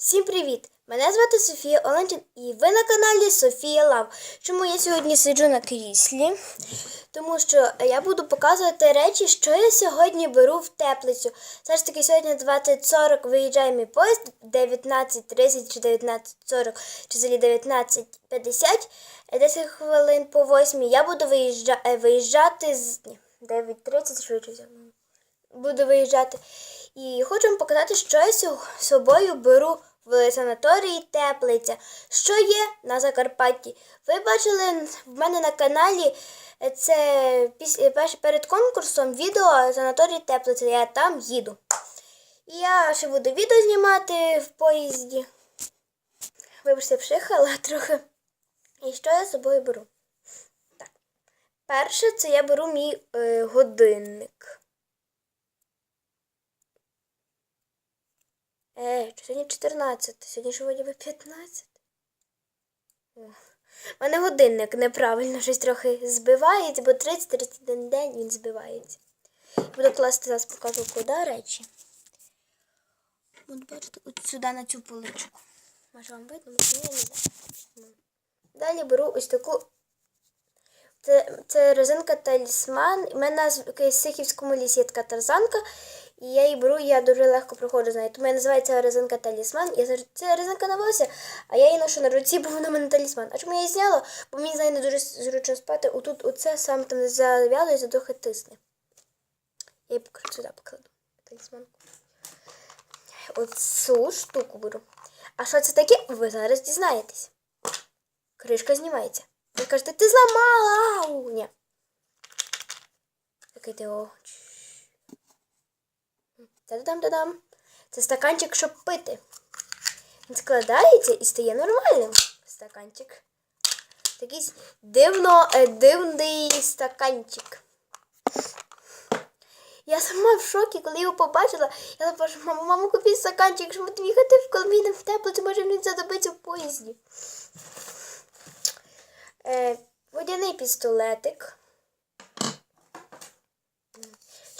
Всім привіт! Мене звати Софія Оленчин і ви на каналі Софія Лав. Чому я сьогодні сиджу на кріслі? Тому що я буду показувати речі, що я сьогодні беру в теплицю. Все ж таки сьогодні 20.40 виїжджає мій поїзд, 19.30 чи 19.40 чи взагалі 19.50, 10 хвилин по 8 я буду виїжджа... е, виїжджати з 9.30 швидше буду виїжджати. І хочу вам показати, що я з собою беру в санаторії Теплиця, що є на Закарпатті. Ви бачили в мене на каналі е, це перед конкурсом відео санаторій Теплиця. Я там їду. І я ще буду відео знімати в поїзді. Вибачте, вшихала трохи. І що я з собою беру? Так. Перше, це я беру мій е, годинник. Е, сьогодні 14, сьогодні ж вроді би 15. О. У мене годинник неправильно щось трохи збивається, бо 30-31 день він збивається. Буду класти зараз покажу, куди речі. От бачите, от сюди на цю поличку. Може вам видно, може ні, не. Далі беру ось таку. Це, це резинка талісман. У мене в Сихівському лісі є така тарзанка. І я її беру, я дуже легко проходжу з нею. Тому я називаю ця резинка талісман. Я завжди- це резинка на волосся, а я її ношу на руці, бо вона в мене талісман. А чому я її зняла? Бо мені з нею не дуже зручно спати. Отут оце саме там зав'язується, трохи тисне. Я її покажу сюди покладу. Талісманку. Оцю штуку беру. А що це таке? Ви зараз дізнаєтесь. Кришка знімається. Ви кажете, ти зламала! Ні. Такий ти о. Та-дам-дам. Це стаканчик, щоб пити. Він складається і стає нормальним. Стаканчик. Такий дивно, е, дивний стаканчик. Я сама в шокі, коли його побачила, я запрошую, маму, маму, купіть стаканчик, якщо ми тобі в Коломіна в тепло, то може він задобиться в поїзді. Е, водяний пістолетик.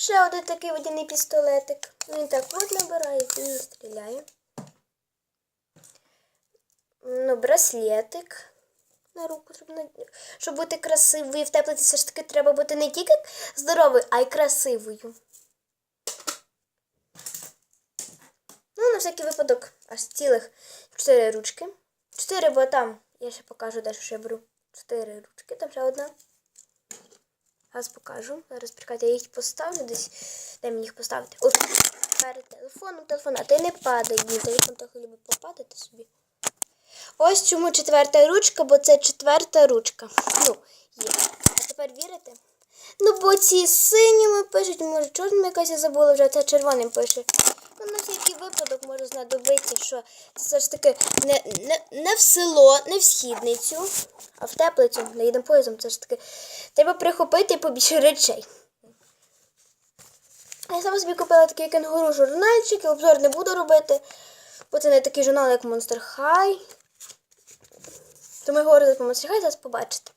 Ще один такий водяний пістолетик. Він так от набирає і стріляє. Ну, браслетик на руку, щоб, бути красивою. Теплиці все ж таки треба бути не тільки здоровою, а й красивою. Ну, на всякий випадок, аж цілих чотири ручки. Чотири, бо там, я ще покажу дещо, що я беру. Чотири ручки, там ще одна. Зараз покажу. Зараз прикати, я їх поставлю десь. Де мені їх поставити? От перед телефоном, телефон, а ти не падай. Мій телефон трохи любить попадати собі. Ось чому четверта ручка, бо це четверта ручка. Ну, є. А тепер вірите? Ну, бо ці синіми пишуть, може, чорним якась я забула вже, це червоним пише. Ну, на всякий випадок може знадобитися, що це все ж таки не, не, не в село, не в східницю, а в теплицю. Не їдемо поїздом, це ж таки. Треба прихопити побільше речей. Я сама собі купила такий кенгуру журнальчик, обзор не буду робити, бо це не такий журнал, як Monster High. Тому говорю про Monster High, зараз побачите.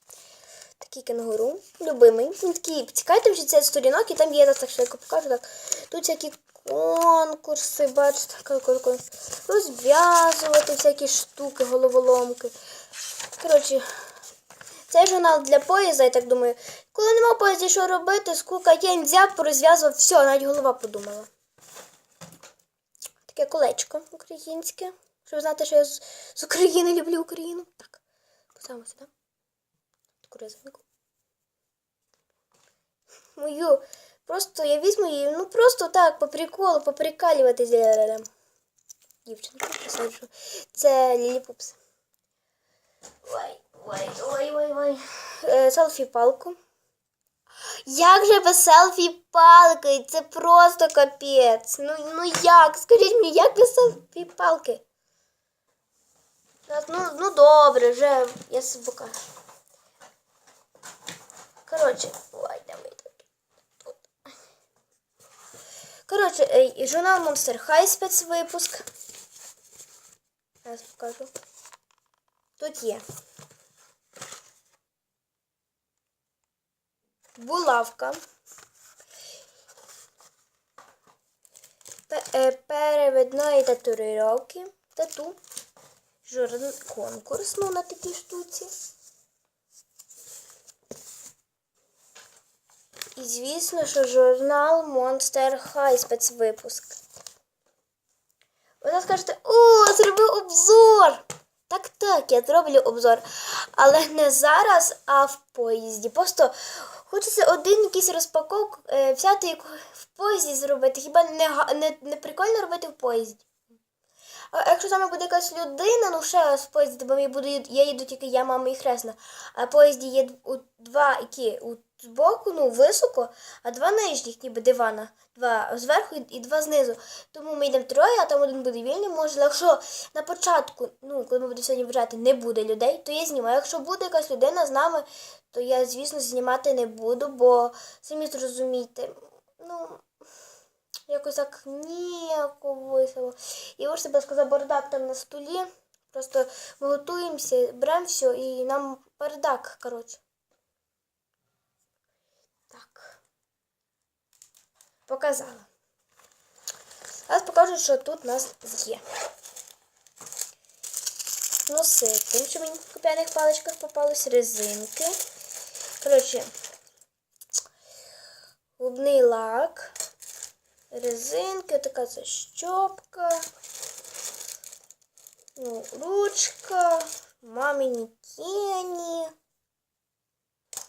Такий кенгуру, любимий. Він такий, цікавий, там 60 сторінок, і там є зараз так швидко покажу. Так. Тут всякі конкурси, бачите, розв'язувати всякі штуки, головоломки. Коротше, цей журнал для поїзда, я так думаю. Коли нема поїзді, що робити, скука я взяв, порозв'язував, все, навіть голова подумала. Таке колечко українське. Щоб знати, що я з, з України люблю Україну. Так, поставимо сюди. Таку резинку. Мою. Просто я візьму її, ну просто так, по приколу, поприкалюватися. Дівчинку посаджу. Це Лілі. Ой, ой, ой, ой, ой. Е, селфі палку. Як же без селфі палки? Це просто капець. Ну, ну як? Скажіть мені, як без селфі палки? Ну, ну добре, вже я собі покажу. Коротше, ой, давай тут. Коротше, е, журнал Monster High спецвипуск. Зараз покажу. Тут є. Булавка. Е, Перевідної татуїровки. тату. Журнал конкурс, ну, на такій штуці. І звісно, що журнал Monster High спецвипуск. Ви скажете, о, зробив обзор! Так, так, я зроблю обзор. Але не зараз, а в поїзді. Просто хочеться один якийсь розпаковку е, взяти в поїзді зробити. Хіба не, не, не прикольно робити в поїзді? А якщо саме буде якась людина, ну ще раз в поїзді, бо я їду тільки я, мама і хресна. А в поїзді є у два які у збоку, ну високо, а два нижніх, ніби дивана. Два зверху і два знизу. Тому ми йдемо троє, а там один буде вільний. Може, якщо на початку, ну коли ми будемо сьогодні вважати, не буде людей, то я знімаю. Якщо буде якась людина з нами, то я, звісно, знімати не буду, бо самі зрозумійте, ну. Якось так ніяко весело. І ось себе сказав бардак там на столі. Просто ми готуємося, беремо все і нам бардак, коротше. Показала. Зараз покажу, що тут у нас є. Носити, що мені в куп'яних паличках попались резинки. Коротше, губний лак резинки, така защёпка, ну, ручка, мамині тіні.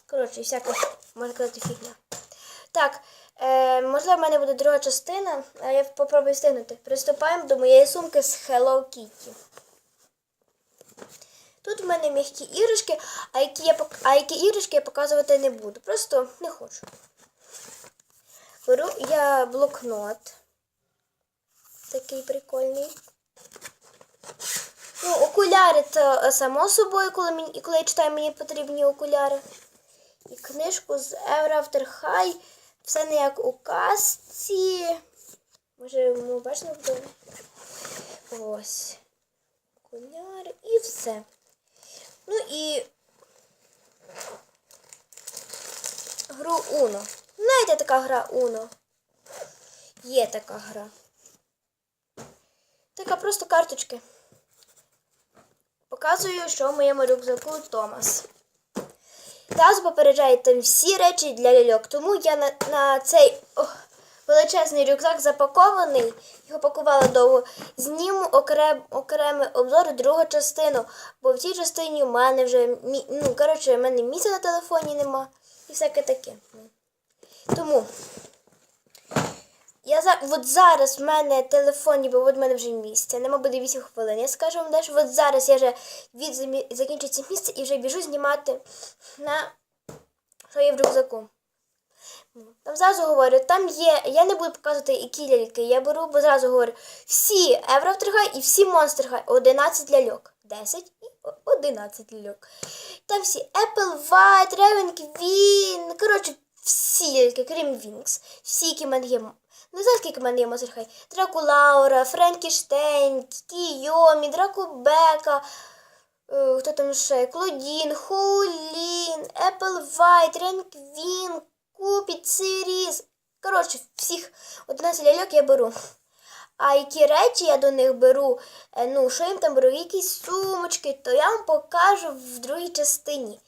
Коротше, всяка, можна казати, фігня. Так, е, можливо, в мене буде друга частина, а я попробую встигнути. Приступаємо до моєї сумки з Hello Kitty. Тут в мене м'які іграшки, а які, я, а які іграшки я показувати не буду. Просто не хочу. Беру я блокнот. Такий прикольний. Ну, окуляри то е, само собою, коли, мені, коли я читаю, мені потрібні окуляри. І книжку з Ever After High. Все не як у казці. Може, ми бачимо вдома? Ось. Окуляри і все. Ну і гру Uno. Знаєте, така гра Uno? Є така гра. Така просто карточки. Показую, що в моєму рюкзаку Томас. Зараз попереджаю там всі речі для ляльок. Тому я на, на цей ох, величезний рюкзак запакований, його пакувала довго. Зніму окрем, окремий обзор другу частину, бо в цій частині в мене вже ну, коротше, в мене місця на телефоні нема і всяке таке. Тому я за от зараз в мене телефон, ніби от в мене вже місце. Нема буде 8 хвилин. Я скажу вам дещо, от зараз я вже від закінчиться місце і вже біжу знімати на що є в рюкзаку. Там зразу говорю, там є. Я не буду показувати які ляльки. Я беру, бо зразу говорю, всі Еврофтергай і всі Monster 11 ляльок. 10 і 11 ляльок. Там всі Apple White, Raven Queen, коротше, всі ляльки, крім Вінкс. Всі, які в мене є. Не знаю, скільки мене є Monster High. Дракулаура, Френкіштейн, Кійомі, Дракубека. Е, Хто там ще? Клодін, Apple White, Ренквін, Купіт, Сиріс. Коротше, всіх 11 ляльок я беру. А які речі я до них беру, е, ну, що їм там беру, якісь сумочки, то я вам покажу в другій частині.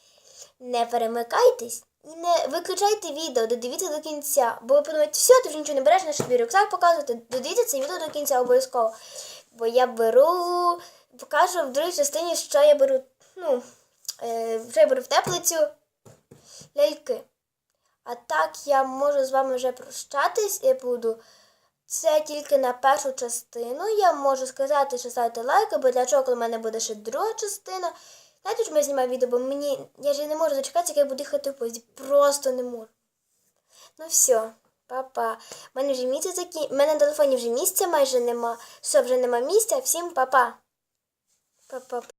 Не перемикайтесь не виключайте відео, додивіться до кінця. Бо ви подумаєте, все, ти вже нічого не береш, на тобі рюкзак показувати. Додивіться це відео до кінця обов'язково. Бо я беру, покажу в другій частині, що я беру, ну, е, що я беру в теплицю ляльки. А так я можу з вами вже прощатись і буду. Це тільки на першу частину. Я можу сказати, що ставте лайки, бо для чого, коли в мене буде ще друга частина. Знаєте, чому я знімаю відео, бо мені. Я ж не можу дочекатися, як я буду їхати в поїзді. Просто не можу. Ну все, па-па. У мене вже місяць закін... У мене на телефоні вже місця майже нема. Все, вже нема місця. Всім па-па. Па-па.